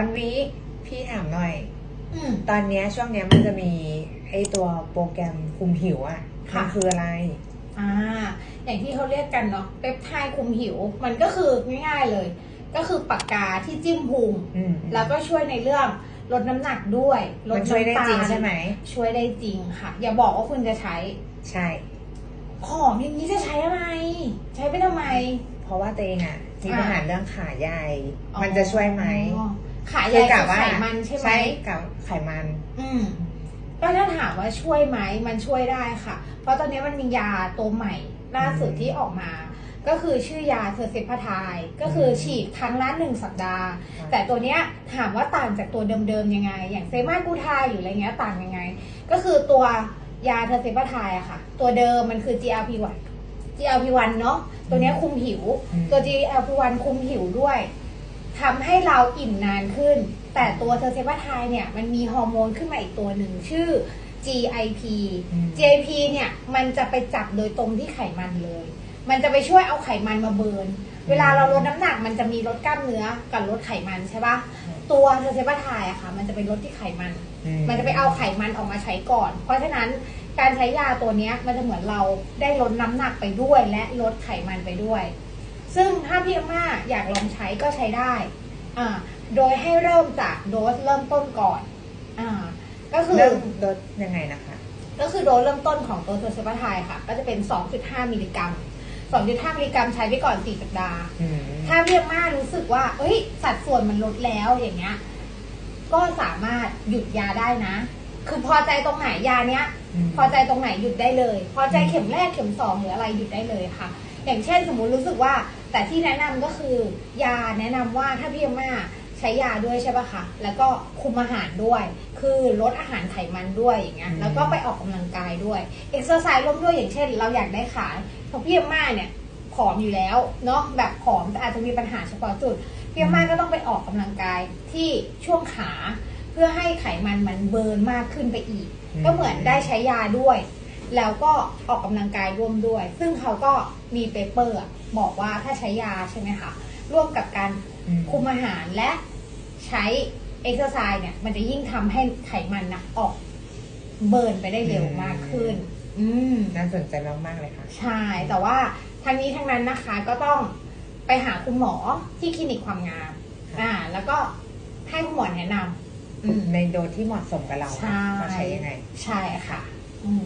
ตอนวีพี่ถามหน่อย อืม ตอนเนี้ยช่วงเนี้ยมันจะมีไอตัวโปรแกรมคุมหิวอะค่ะ มันคืออะไร อ่า อย่างที่เขาเรียกกันเนาะเปปไทด์คุมหิว มันก็คือง่ายๆเลย ก็คือปากกาที่จิ้มพุงอืมแล้วก็ช่วยในเรื่องลดน้ำหนักด้วยลมัดนช่วยได้น้ำตาลจริงใช่ไหม ช่วยได้จริงค่ะ อย่าบอกว่าคุณจะใช้ ใช่ ของอย่างนี้จะใช้อะไร ใช้ไปทำไม เพราะว่าตัวเองอะมีอ่าปัญหาเรื่องขาใหญ่มันจะช่วยไหม อ๋อ ขาใหญ่กะกับว่าไขมันใช่ไหมใช่กับไขมัน อืมก็ถ้าถามว่าช่วยไหมมันช่วยได้ค่ะ เพราะตอนนี้มันมียาตัวใหม่ล่าสุดอืมที่ออกมา ก็คือชื่อยาเทอร์เซพาทายก็คือฉีดครั้งละหนึ่งสัปดาห์ แต่ตัวเนี้ยถามว่าต่างจากตัวเดิมๆยังไง อย่างเซมากูทายหรืออะไรเงี้ยต่างยังไง ก็คือตัวยาเทอร์เซพาทายอะค่ะ ตัวเดิมมันคือ GLP-1 GLP-1 เนาะตัวเนี้ยคุมหิวอืมตัว GLP-1 คุมหิวด้วย ทำให้เราอิ่มนานขึ้น แต่ตัวเทอร์เซพาทายเนี่ยมันมีฮอร์โมนขึ้นมาอีกตัวหนึ่งชื่อ GIP อืม GIP เนี่ยมันจะไปจับโดยตรงที่ไขมันเลย มันจะไปช่วยเอาไขมันมาเบิร์น เวลาเราลดน้ำหนักมันจะมีลดกล้ามเนื้อกับลดไขมันใช่ปะตัวเทอร์เซปาไทายอะค่ะ มันจะไปลดที่ไขมันอืมันจะไปเอาไขมันออกมาใช้ก่อน เพราะฉะนั้นการใช้ยาตัวเนี้ยมันจะเหมือนเราได้ลดน้ำหนักไปด้วย และลดไขมันไปด้วย ซึ่งถ้าพี่อาม่าอยากลองใช้ก็ใช้ได้ อ่า โดยให้เริ่มจากโดสเริ่มต้นก่อน อ่า ก็คือเริ่มลดยังไงนะคะ ก็คือโดสเริ่มต้นของตัวเทอร์เซปาไทายค่ะ ก็จะเป็น 2.5 มิลลิกรัม 2.5 มิลลิกรัมใช้ไปก่อน 4 สัปดาห์อืมถ้าเรียกมารู้สึกว่า เอ้ย สัดส่วนมันลดแล้วอย่างเงี้ย ก็สามารถหยุดยาได้นะ คือพอใจตรงไหนยาเนี้ยมพอใจตรงไหนหยุดได้เลย พอใจเข็มแรกเข็มสองหรืออะไรหยุดได้เลยค่ะ อย่างเช่นสมมุติรู้สึกว่า แต่ที่แนะนำก็คือยาแนะนำว่าถ้าพี่อาม่าใช้ยาด้วยใช่ปะคะ แล้วก็คุมอาหารด้วย คือลดอาหารไขมันด้วยอย่างเงี้ย แล้วก็ไปออกกำลังกายด้วย เอ็กซ์ไซส์ร่วมด้วยอย่างเช่น เราอยากได้ขาเพราะพี่อาม่าเนี่ยผอมอยู่แล้วเนาะ แบบผอมแต่อาจจะมีปัญหาเฉพาะจุด พี่อาม่าก็ต้องไปออกกำลังกายที่ช่วงขา เพื่อให้ไขมันมันเบิร์นมากขึ้นไปอีกอืมก็เหมือนได้ใช้ยาด้วย แล้วก็ออกกำลังกายร่วมด้วย ซึ่งเขาก็มีเปเปอร์อะบอกว่าถ้าใช้ยาใช่ไหมคะร่วมกับการอืมคุมอาหารและใช้เอ็กซ์ไซส์เนี่ย มันจะยิ่งทำให้ไขมันนะออกเบิร์นไปได้เร็วมากขึ้น อืมน่าสนใจมากๆเลยค่ะ ใช่ แต่ว่าทั้งนี้ทั้งนั้นนะคะก็ต้องไปหาคุณหมอที่คลินิกความงาม อ่า แล้วก็ให้คุณหมอแนะนำอืมในโดสที่เหมาะสมกับเราใช่ว่าใช้ยังไง ใช่ค่ะ อืม